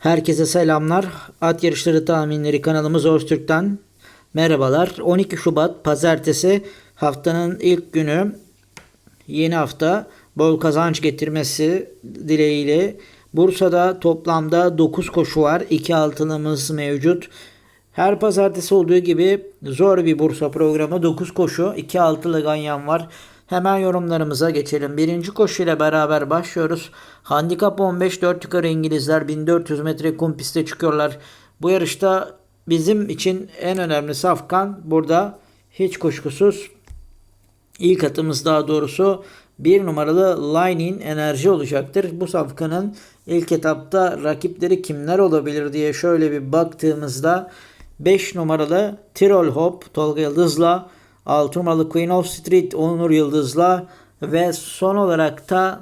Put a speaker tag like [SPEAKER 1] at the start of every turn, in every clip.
[SPEAKER 1] Herkese selamlar. At yarışları tahminleri kanalımız Öztürk'ten merhabalar. 12 Şubat Pazartesi haftanın ilk günü yeni hafta bol kazanç getirmesi dileğiyle Bursa'da toplamda 9 koşu var. 2 altınımız mevcut. Her pazartesi olduğu gibi zor bir Bursa programı. 9 koşu, 2 altılı ganyan var. Hemen yorumlarımıza geçelim. Birinci koşu ile beraber başlıyoruz. Handikap 15 4 yukarı İngilizler 1400 metre kum piste çıkıyorlar. Bu yarışta bizim için en önemli safkan burada hiç kuşkusuz ilk atımız daha doğrusu bir numaralı Line'in enerji olacaktır. Bu safkanın ilk etapta rakipleri kimler olabilir diye şöyle bir baktığımızda 5 numaralı Tirol Hop Tolga Yıldız'la 6 numaralı Queen of Street Onur Yıldız'la ve son olarak da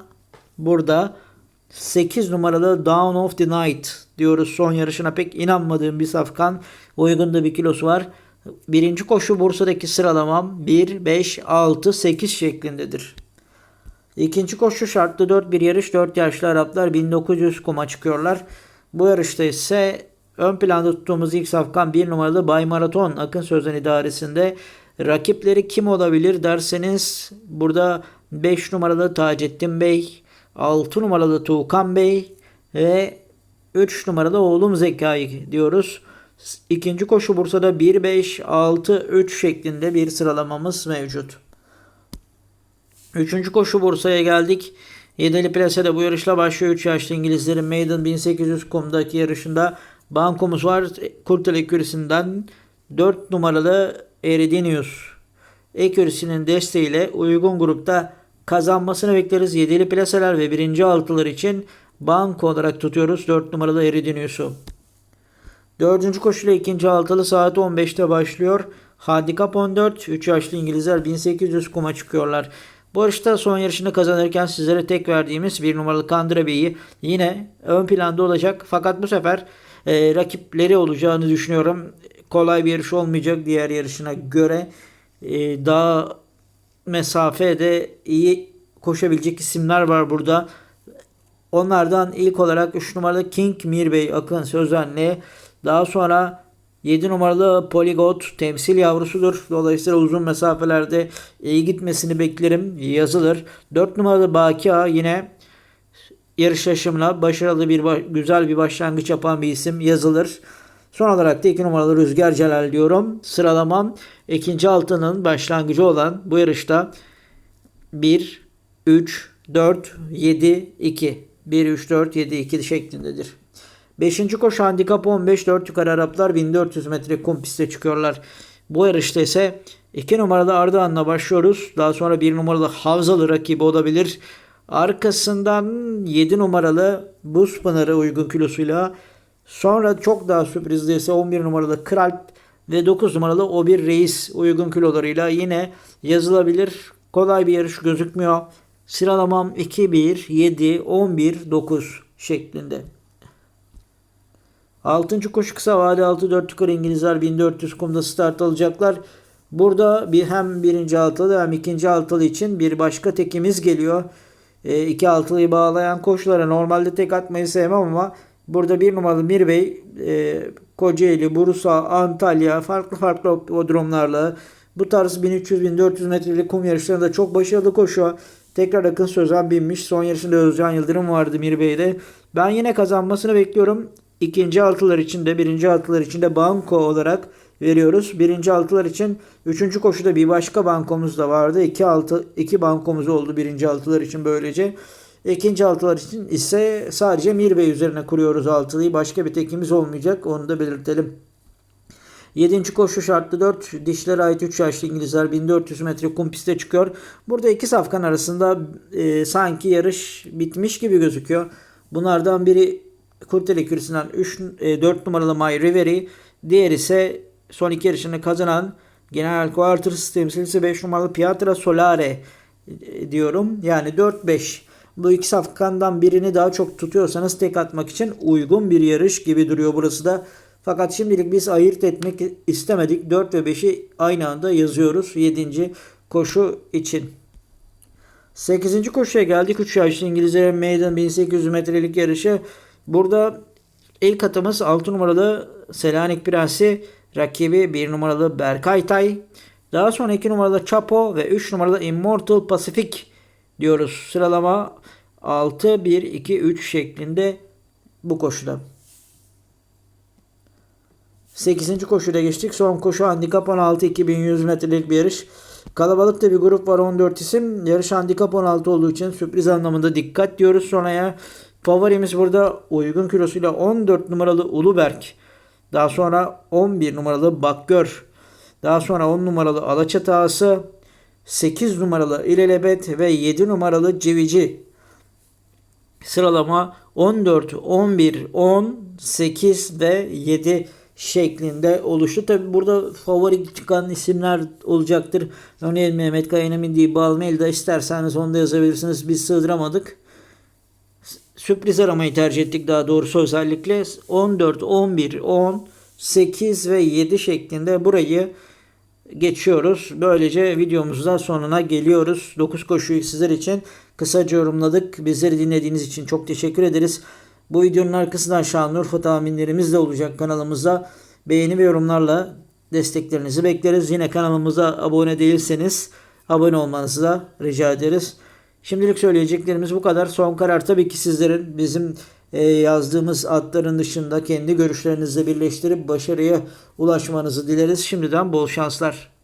[SPEAKER 1] burada 8 numaralı Down of the Night diyoruz. Son yarışına pek inanmadığım bir safkan. Uygun da bir kilosu var. Birinci koşu Bursa'daki sıralamam 1, 5, 6, 8 şeklindedir. İkinci koşu şartlı 4 bir yarış 4 yaşlı Araplar 1900 kuma çıkıyorlar. Bu yarışta ise ön planda tuttuğumuz ilk safkan 1 numaralı Bay Maraton Akın Sözen idaresinde rakipleri kim olabilir derseniz burada 5 numaralı Taceddin Bey, 6 numaralı Tuğkan Bey ve 3 numaralı oğlum Zekai diyoruz. İkinci koşu Bursa'da 1, 5, 6, 3 şeklinde bir sıralamamız mevcut. Üçüncü koşu Bursa'ya geldik. Yedili Plase'de bu yarışla başlıyor. 3 yaşlı İngilizlerin Maiden 1800 kumdaki yarışında bankomuz var. Kurtel Ekürisi'nden 4 numaralı Eridinius. Ekürisi'nin desteğiyle uygun grupta kazanmasını bekleriz. Yedili plaseler ve birinci altılar için banko olarak tutuyoruz 4 numaralı Eridinius'u. Dördüncü koşuyla ikinci altılı saat 15'te başlıyor. Handikap 14. 3 yaşlı İngilizler 1800 kuma çıkıyorlar. Bu yarışta son yarışını kazanırken sizlere tek verdiğimiz bir numaralı Kandıra Bey'i yine ön planda olacak. Fakat bu sefer e, rakipleri olacağını düşünüyorum. Kolay bir yarış olmayacak diğer yarışına göre. E, daha mesafede iyi koşabilecek isimler var burada. Onlardan ilk olarak 3 numaralı King Mirbey Akın Sözenli. Daha sonra 7 numaralı Poligot temsil yavrusudur. Dolayısıyla uzun mesafelerde iyi gitmesini beklerim. Yazılır. 4 numaralı Bakia yine yarış yaşamına başarılı bir güzel bir başlangıç yapan bir isim yazılır. Son olarak da 2 numaralı Rüzgar Celal diyorum. Sıralamam ikinci altının başlangıcı olan bu yarışta 1, 3, 4, 7, 2. 1, 3, 4, 7, 2 şeklindedir. Beşinci koşu handikap 15 4 yukarı Araplar 1400 metre kum piste çıkıyorlar. Bu yarışta ise 2 numaralı Ardahan'la başlıyoruz. Daha sonra 1 numaralı Havzalı rakibi olabilir. Arkasından 7 numaralı Buz Pınarı uygun kilosuyla sonra çok daha sürprizli ise 11 numaralı Kralp ve 9 numaralı O bir Reis uygun kilolarıyla yine yazılabilir. Kolay bir yarış gözükmüyor. Sıralamam 2, 1, 7, 11, 9 şeklinde. Altıncı koşu kısa vade 6 4 yukarı İngilizler 1400 kumda start alacaklar. Burada bir hem birinci altılı hem ikinci altılı için bir başka tekimiz geliyor. E, iki altılıyı bağlayan koşulara normalde tek atmayı sevmem ama burada bir numaralı Mirbey, e, Kocaeli, Bursa, Antalya farklı farklı odromlarla bu tarz 1300-1400 metrelik kum yarışlarında çok başarılı koşuyor. Tekrar Akın Sözen binmiş. Son yarışında Özcan Yıldırım vardı Mirbey'de. Ben yine kazanmasını bekliyorum. İkinci altılar için de birinci altılar için de banko olarak veriyoruz. Birinci altılar için üçüncü koşuda bir başka bankomuz da vardı. İki, altı, iki bankomuz oldu birinci altılar için böylece. İkinci altılar için ise sadece Mirbey üzerine kuruyoruz altılıyı. Başka bir tekimiz olmayacak. Onu da belirtelim. Yedinci koşu şartlı 4 dişlere ait 3 yaşlı İngilizler 1400 metre kum piste çıkıyor. Burada iki safkan arasında e, sanki yarış bitmiş gibi gözüküyor. Bunlardan biri Kurteli Kürüsü'nden 3, e, 4 numaralı My Riveri. Diğer ise son iki yarışını kazanan General Quarters temsilcisi 5 numaralı Piatra Solare e, diyorum. Yani 4-5. Bu iki safkandan birini daha çok tutuyorsanız tek atmak için uygun bir yarış gibi duruyor burası da. Fakat şimdilik biz ayırt etmek istemedik. 4 ve 5'i aynı anda yazıyoruz 7. koşu için. 8. koşuya geldik. 3 yaşlı İngilizlerin Maiden 1800 metrelik yarışı. Burada İlk atımız 6 numaralı Selanik Prensi. Rakibi 1 numaralı Berkay Tay. Daha sonra 2 numaralı Chapo ve 3 numaralı Immortal Pacific diyoruz. Sıralama 6, 1, 2, 3 şeklinde bu koşuda. 8. koşuya geçtik. Son koşu handikap 16 2100 metrelik bir yarış. Kalabalıkta bir grup var 14 isim. Yarış handikap 16 olduğu için sürpriz anlamında dikkat diyoruz. Sonraya favorimiz burada uygun kilosuyla 14 numaralı Uluberk. Daha sonra 11 numaralı Bakgör. Daha sonra 10 numaralı Alaçatı Ağası. 8 numaralı İlelebet ve 7 numaralı Civici. Sıralama 14, 11, 10, 8 ve 7 şeklinde oluştu. Tabi burada favori çıkan isimler olacaktır. Örneğin Mehmet Kaya'nın bindiği Balmail'da isterseniz onu da yazabilirsiniz. Biz sığdıramadık. Sürpriz aramayı tercih ettik daha doğrusu özellikle. 14, 11, 10, 8 ve 7 şeklinde burayı geçiyoruz. Böylece videomuzun sonuna geliyoruz. 9 koşuyu sizler için kısaca yorumladık. Bizleri dinlediğiniz için çok teşekkür ederiz. Bu videonun arkasından Şanlıurfa tahminlerimiz de olacak kanalımızda. Beğeni ve yorumlarla desteklerinizi bekleriz. Yine kanalımıza abone değilseniz abone olmanızı da rica ederiz. Şimdilik söyleyeceklerimiz bu kadar. Son karar tabii ki sizlerin bizim yazdığımız adların dışında kendi görüşlerinizle birleştirip başarıya ulaşmanızı dileriz. Şimdiden bol şanslar.